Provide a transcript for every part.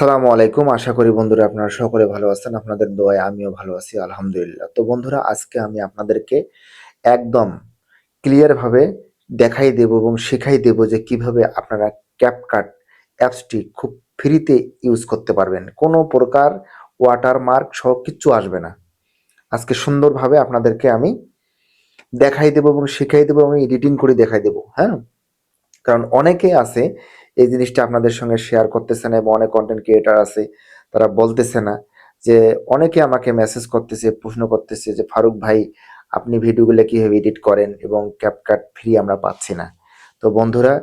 আসসালামু আলাইকুম। আশা করি বন্ধুরা আপনারা সকলে ভালো আছেন, আপনাদের দোয়ায় আমিও ভালো আছি, আলহামদুলিল্লাহ। তো বন্ধুরা, আজকে আমি আপনাদেরকে একদম ক্লিয়ার ভাবে দেখাই দেব এবং শেখাই দেব যে কীভাবে আপনারা ক্যাপকাট অ্যাপসটি খুব ফ্রিতে ইউজ করতে পারবেন। কোনো প্রকার ওয়াটারমার্ক সহ কিচ্ছু আসবে না। আজকে সুন্দরভাবে আপনাদেরকে আমি দেখাই দেব এবং শেখাই দেবো এবং এডিটিং করে দেখাই দেব হ্যাঁ? কারণ অনেকে আছে এই জিনিসটা আপনাদের সঙ্গে শেয়ার করতেছে না এবং অনেক কন্টেন্ট ক্রিয়েটার আছে, তারা বলতেছে না যে অনেকে আমাকে মেসেজ করতেছে, প্রশ্ন করতেছে যে, ফারুক ভাই, আপনি ভিডিওগুলো কীভাবে এডিট করেন এবং ক্যাপকাট ফ্রি আমরা পাচ্ছি না? তো বন্ধুরা,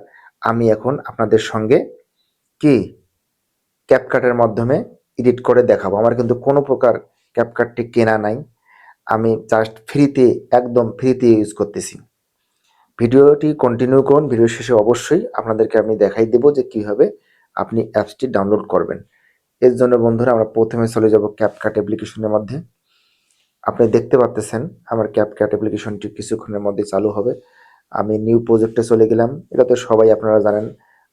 আমি এখন আপনাদের সঙ্গে কি ক্যাপকাটের মাধ্যমে এডিট করে দেখাবো। আমার কিন্তু কোনো প্রকার ক্যাপকাটটি কেনা নাই। আমি জাস্ট ফ্রিতে একদম ফ্রিতে ইউজ করতেছি। ভিডিওটি কন্টিনিউ করুন। ভিডিও শেষে অবশ্যই আপনাদেরকে আমি দেখাই দেব যে কীভাবে আপনি অ্যাপসটি ডাউনলোড করবেন। এর জন্য বন্ধুরা, আমরা প্রথমে চলে যাব ক্যাপকাট অ্যাপ্লিকেশনের মধ্যে। আপনি দেখতে পাচ্তেছেন আমার ক্যাপকাট অ্যাপ্লিকেশনটি কিছুক্ষণের মধ্যে চালু হবে। আমি নিউ প্রজেক্টে চলে গেলাম। এটা তো সবাই আপনারা জানেন,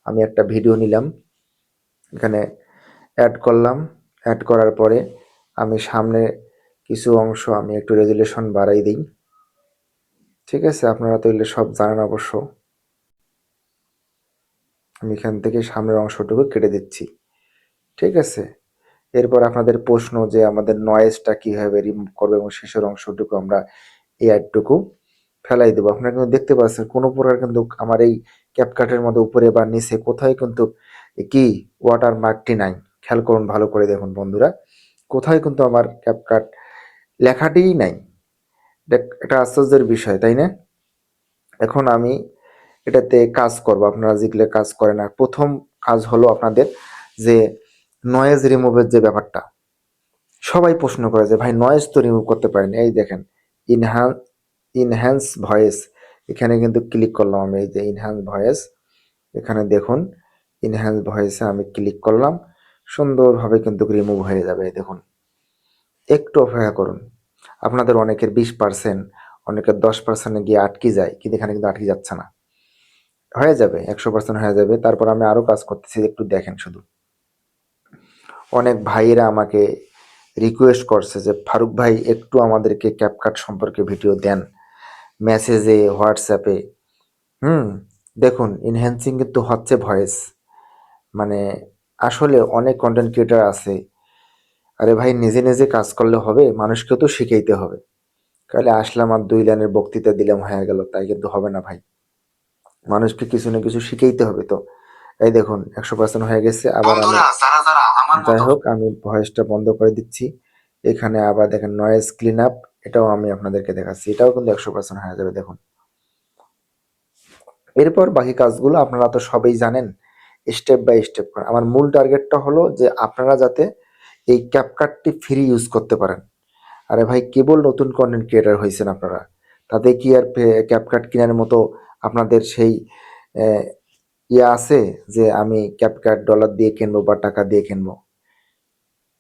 আমি একটা ভিডিও নিলাম। এখানে অ্যাড করলাম। অ্যাড করার পরে আমি সামনে কিছু অংশ আমি একটু রেজুলেশন বাড়াই দিই। ঠিক আছে, আপনারা তো এগুলো সব জানেন অবশ্য। আমি এখান থেকে সামনের অংশটুকু কেটে দিচ্ছি। ঠিক আছে? এরপর আপনাদের প্রশ্ন যে আমাদের নয়েজটা কীভাবে রিমুভ করবে এবং শেষের অংশটুকু আমরা এই অ্যাডটুকু ফেলাই দেবো। আপনারা কিন্তু দেখতে পাচ্ছেন, কোনো প্রকার কিন্তু আমার এই ক্যাপকাটের মধ্যে উপরে বা নিচে কোথায় কিন্তু কি ওয়াটার মার্কটি নাই। খেয়াল করুন ভালো করে দেখুন বন্ধুরা। কোথায় কিন্তু আমার ক্যাপকাট লেখাটিই নাই। একটা আশ্চর্যের বিষয়, তাই না? এখন আমি এটাতে কাজ করব, আপনারা যেগুলো কাজ করেন। আর প্রথম কাজ হলো আপনাদের যে নয়েজ রিমুভের যে ব্যাপারটা। সবাই প্রশ্ন করে যে, ভাই নয়েজ তো রিমুভ করতে পারেন। এই দেখেন ইনহ্যান্স ইনহ্যান্স ভয়েস এখানে কিন্তু ক্লিক করলাম আমি, এই যে ইনহ্যান্স ভয়েস এখানে দেখুন ইনহ্যান্স ভয়েসে আমি ক্লিক করলাম। সুন্দরভাবে কিন্তু রিমুভ হয়ে যাবে দেখুন। একটু অপেক্ষা করুন। আপনাদের অনেকের বিশ পার্সেন্ট, অনেকের দশ পার্সেন্টে গিয়ে আটকে যায়, কিন্তু এখানে কিন্তু আটকে যাচ্ছে না। হয়ে যাবে, একশো পার্সেন্ট হয়ে যাবে। তারপর আমি আরও কাজ করতেছি, একটু দেখেন শুধু। অনেক ভাইয়েরা আমাকে রিকোয়েস্ট করছে যে, ফারুক ভাই, একটু আমাদেরকে ক্যাপকাট সম্পর্কে ভিডিও দেন। মেসেজে হোয়াটসঅ্যাপে হুম, দেখুন ইনহ্যান্সিং কিন্তু হচ্ছে ভয়েস মানে আসলে অনেক কন্টেন্ট ক্রিয়েটার আছে আরে ভাই নিজে নিজে কাজ করলে হবে মানুষকেও তো শিখাইতে হবে। তাহলে আসলাম আর দুই লাইনের বক্তৃতা দিলাম হয়ে গেল তাই কিন্তু হবে না ভাই। মানুষকে কিছু না কিছু শিখাইতে হবে তো। এই দেখুন একশো পার্সেন্ট হয়ে গেছে আবার আমি যাই হোক আমি ভয়েসটা বন্ধ করে দিচ্ছি। এখানে আবার দেখেন নয়েজ ক্লিন আপ এটাও আমি আপনাদেরকে দেখাচ্ছি। এটাও কিন্তু একশো পার্সেন্ট হয়ে যাবে দেখুন। এরপর বাকি কাজগুলো আপনারা তো সবাই জানেন স্টেপ বাই স্টেপ আমার মূল টার্গেটটা হলো যে আপনারা যাতে এই ক্যাপকাটটি ফ্রি ইউজ করতে পারেন। আরে ভাই কেবল নতুন কন্টেন্ট ক্রিয়েটার হয়েছেন আপনারা। তাতে কি আর ক্যাপকাট কেনার মতো আপনাদের সেই ইয়ে আছে যে আমি ক্যাপকাট ডলার দিয়ে কিনবো বা টাকা দিয়ে কিনবো?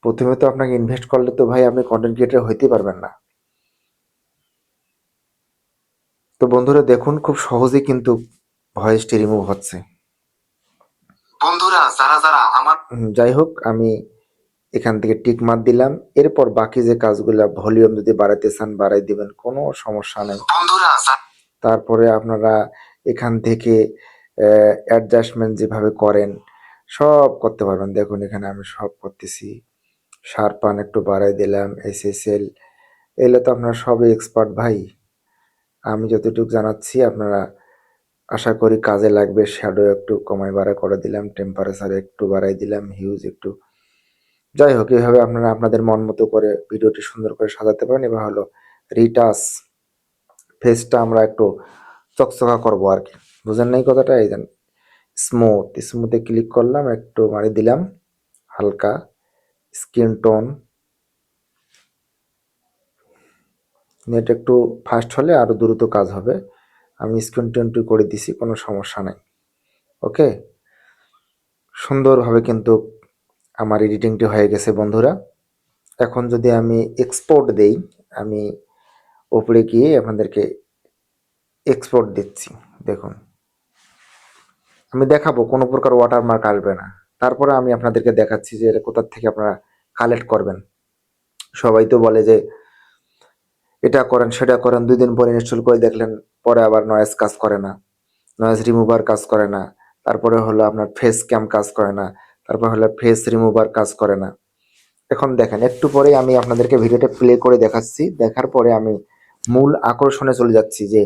প্রথমে তো আপনাকে ইনভেস্ট করলে তো ভাই আপনি কন্টেন্ট ক্রিয়েটার হইতে পারবেন না। তো বন্ধুরা দেখুন খুব সহজেই কিন্তু ভয়েসটি রিমুভ হচ্ছে। বন্ধুরা যারা যারা আমার যাই হোক আমি এখান থেকে টিক মার দিলাম। এরপর বাকি যে কাজগুলা ভলিউম যদি বাড়াইতে চান বাড়াই দিবেন কোনো সমস্যা নেই। তারপরে আপনারা এখান থেকে অ্যাডজাস্টমেন্ট যেভাবে করেন সব করতে পারবেন। দেখুন এখানে আমি সব করতেছি। শার্পান একটু বাড়াই দিলাম এসএসএল এগুলো তো আপনারা সবই এক্সপার্ট ভাই। আমি যতটুকু জানাচ্ছি আপনারা আশা করি কাজে লাগবে। শ্যাডো একটু কমাই বাড়া করে দিলাম টেম্পারেচার একটু বাড়াই দিলাম হিউজ একটু যাই হোক এইভাবে আপনারা আপনাদের মন মতো করে ভিডিওটি সুন্দর করে সাজাতে পারেন। এবার হলো রিটাস ফেসটা আমরা একটু চকচকা করব আর কি। বুঝেন নাই কথাটা? এই স্মুথ স্মুথে ক্লিক করলাম, একটু মারি দিলাম, হালকা স্কিন টোন নেট একটু ফাস্ট হলে আরও দ্রুত কাজ হবে। আমি স্ক্রিন টোনটি করে দিছি, কোনো সমস্যা নাই। ওকে সুন্দরভাবে কিন্তু আমার এডিটিংটি হয়ে গেছে, বন্ধুরা। এখন যদি আমি এক্সপোর্ট দেই, আমি ওপরে গিয়ে আপনাদেরকে এক্সপোর্ট দিচ্ছি, দেখুন। আমি দেখাবো, কোনো প্রকার ওয়াটারমার্ক আসবে না। তারপরে আমি আপনাদেরকে দেখাচ্ছি যে এটা কোথা থেকে আপনারা কালেক্ট করবেন। সবাই তো বলে যে, এটা করেন, সেটা করেন, দুই দিন পরে ইনস্টল করে দেখলেন, পরে আবার নয়েজ কাজ করে না। নয়েজ রিমুভার কাজ করে না। তারপরে হলো আপনার ফেস ক্যাম কাজ করে না। তারপর হলো ফেস রিমুভার কাজ করে না। এখন দেখেন, একটু পরেই আমি আপনাদেরকে ভিডিওটা প্লে করে দেখাচ্ছি। দেখার পরে আমি মূল আকর্ষণে চলে যাচ্ছি যে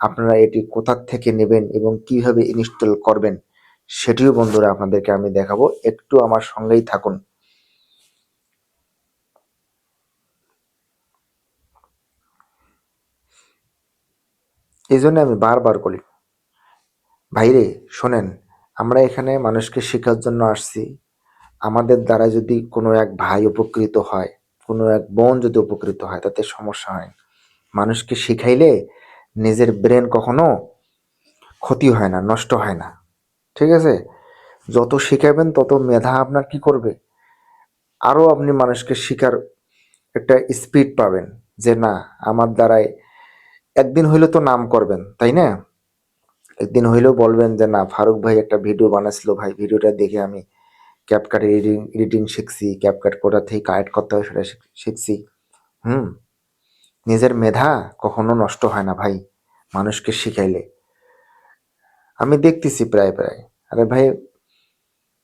আপনারা এটি কোথা থেকে নেবেন এবং কীভাবে ইনস্টল করবেন, সেটিও বন্ধুরা আপনাদেরকে আমি দেখাবো। একটু আমার সঙ্গেই থাকুন। এই জন্য আমি বারবার বলি, ভাইরে, শোনেন আমরা এখানে মানুষকে শেখার জন্য আসছি। আমাদের দ্বারা যদি কোনো এক ভাই উপকৃত হয়, কোনো এক বোন যদি উপকৃত হয়, তাতে সমস্যা হয় মানুষকে শিখাইলে নিজের ব্রেন কখনো ক্ষতি হয় না, নষ্ট হয় না। ঠিক আছে? যত শিখাবেন, তত মেধা আপনার কি করবে? আরও আপনি মানুষকে শিখার একটা স্পিড পাবেন যে, না, আমার দ্বারাই একদিন হইলে তো নাম করবেন, তাই না? একদিন হইলেও বলবেন যে, না, ফারুক ভাই একটা ভিডিও বানাচ্ছিল ভাই, ভিডিওটা দেখে আমি ক্যাপকাট এডিটিং এডিটিং শিখছি ক্যাপকাট কোথা থেকে কালেক্ট করতে হয় সেটা শিখ- শিখছি। হুম, নিজের মেধা কখনো নষ্ট হয় না ভাই, মানুষকে শিখাইলে। আমি দেখতেছি প্রায় প্রায়। আরে ভাই,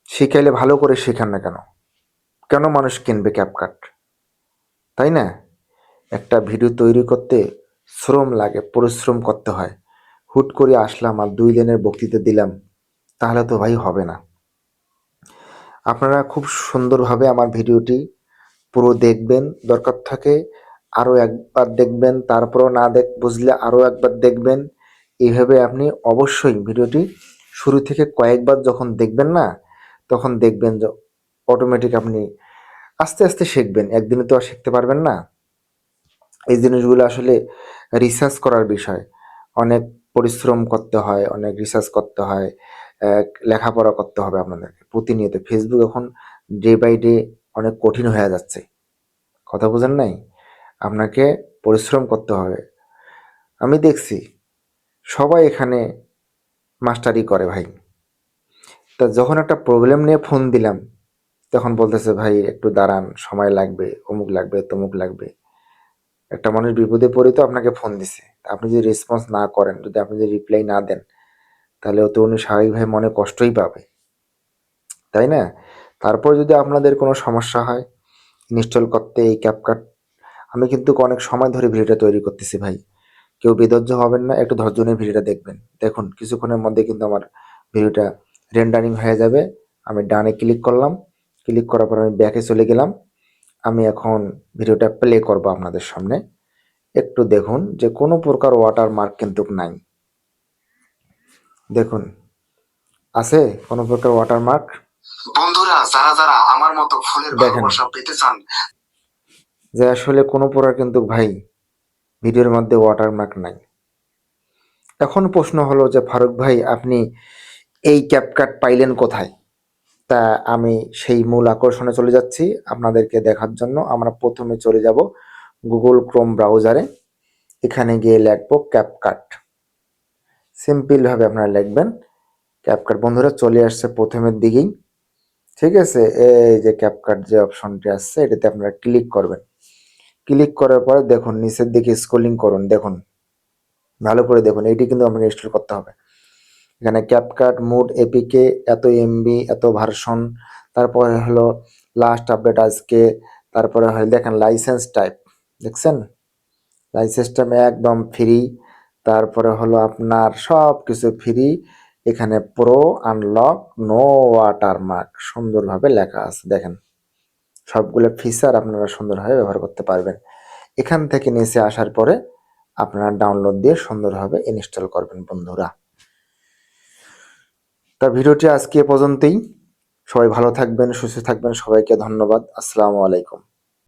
শিখাইলে ভালো করে শেখান না কেন? কেন মানুষ কিনবে ক্যাপকাট তাই না? একটা ভিডিও তৈরি করতে শ্রম লাগে, পরিশ্রম করতে হয়। হুট করে আসলাম আর দুই দিনের বক্তৃতা দিলাম, তাহলে তো ভাই হবে না। আপনারা খুব সুন্দরভাবে আমার ভিডিওটি পুরো দেখবেন, দরকার থাকে আরও একবার দেখবেন, তারপরও না দেখ, বুঝলে আরও একবার দেখবেন। এইভাবে আপনি অবশ্যই ভিডিওটি শুরু থেকে কয়েকবার যখন দেখবেন না, তখন দেখবেন যে অটোমেটিক আপনি আস্তে আস্তে শিখবেন, একদিনে তো আর শিখতে পারবেন না। এই জিনিসগুলো আসলে রিসার্চ করার বিষয়। অনেক পরিশ্রম করতে হয়, অনেক রিসার্চ করতে হয় লেখাপড়া করতে হবে আপনাদেরকে প্রতিনিয়ত। ফেসবুক এখন ডে বাই ডে অনেক কঠিন হয়ে যাচ্ছে। কথা বুঝেন নাই? আপনাকে পরিশ্রম করতে হবে। আমি দেখছি সবাই এখানে মাস্টারি করে ভাই। তা যখন একটা প্রবলেম নিয়ে ফোন দিলাম, তখন বলতেছে, ভাই, একটু দাঁড়ান, সময় লাগবে, অমুক লাগবে, তমুক লাগবে। একটা মানুষ বিপদে পড়ে তো আপনাকে ফোন দিছে। আপনি যদি রেসপন্স না করেন, যদি আপনি যদি রিপ্লাই না দেন, তাহলে তো উনি স্বাভাবিকভাবে মনে কষ্টই পাবে। তাই না? তারপর যদি আপনাদের কোনো সমস্যা হয় ইনস্টল করতে, এই ক্যাপকাট আমি কিন্তু অনেক সময় ধরে ভিডিওটা তৈরি করতেছি ভাই। কেউ বিধৈর্য হবেন না, একটু ধৈর্য নিয়ে ভিডিওটা দেখবেন। দেখুন, কিছুক্ষণের মধ্যে কিন্তু আমার ভিডিওটা রেন্ডারিং হয়ে যাবে। আমি ডানে ক্লিক করলাম। ক্লিক করার পর আমি ব্যাকে চলে গেলাম। আমি এখন ভিডিওটা প্লে করব আপনাদের সামনে। একটু দেখুন যে কোনো প্রকার ওয়াটার মার্ক কিন্তু নাই। দেখুন আছে কোনো প্রকার ওয়াটার মার্ক বন্ধুরা যারা যারা আমার মতো ফুলের ভালোবাসা পেতে চান যে আসলে কোনো প্রকার কিন্তু ভাই ভিডিওর মধ্যে ওয়াটারমার্ক নাই। এখন প্রশ্ন হলো যে ফারুক ভাই আপনি এই ক্যাপকাট পাইলেন কোথায়? তা আমি সেই মূল আকর্ষণে চলে যাচ্ছি আপনাদেরকে দেখার জন্য আমরা প্রথমে চলে যাব গুগল ক্রোম ব্রাউজারে এখানে গিয়ে লিখব ক্যাপকাট সিম্পলভাবে আপনারা লিখবেন। ক্যাপকাট বন্ধুরা চলে আসছে প্রথমের দিকেই। ঠিক আছে? এই যে ক্যাপকাট যে অপশনটি আসছে, এটাতে আপনারা ক্লিক করবেন। ক্লিক করার পরে দেখুন, নিচের দিকে স্ক্রলিং করুন, দেখুন। ভালো করে দেখুন এইটি কিন্তু আমাকে ইনস্টল করতে হবে। এখানে ক্যাপকাট মুড এপিকে এত এমবি এত ভার্সন তারপরে হলো লাস্ট আপডেট আজকে, তারপরে হলো দেখেন লাইসেন্স টাইপ দেখছেন? লাইসেন্স টাইপ একদম ফ্রি তারপরে হলো আপনার সব কিছু ফ্রি এখানে pro unlock no watermark সুন্দরভাবে লেখা আছে, দেখেন। সবগুলো ফিচার আপনারা সুন্দরভাবে ব্যবহার করতে পারবেন। এখান থেকে নিচে আসার পরে আপনারা ডাউনলোড দিয়ে সুন্দরভাবে ইনস্টল করবেন, বন্ধুরা। তা ভিডিওটি আজকে এ পর্যন্তই। সবাই ভালো থাকবেন, সুস্থ থাকবেন, সবাইকে ধন্যবাদ। আসসালামু আলাইকুম।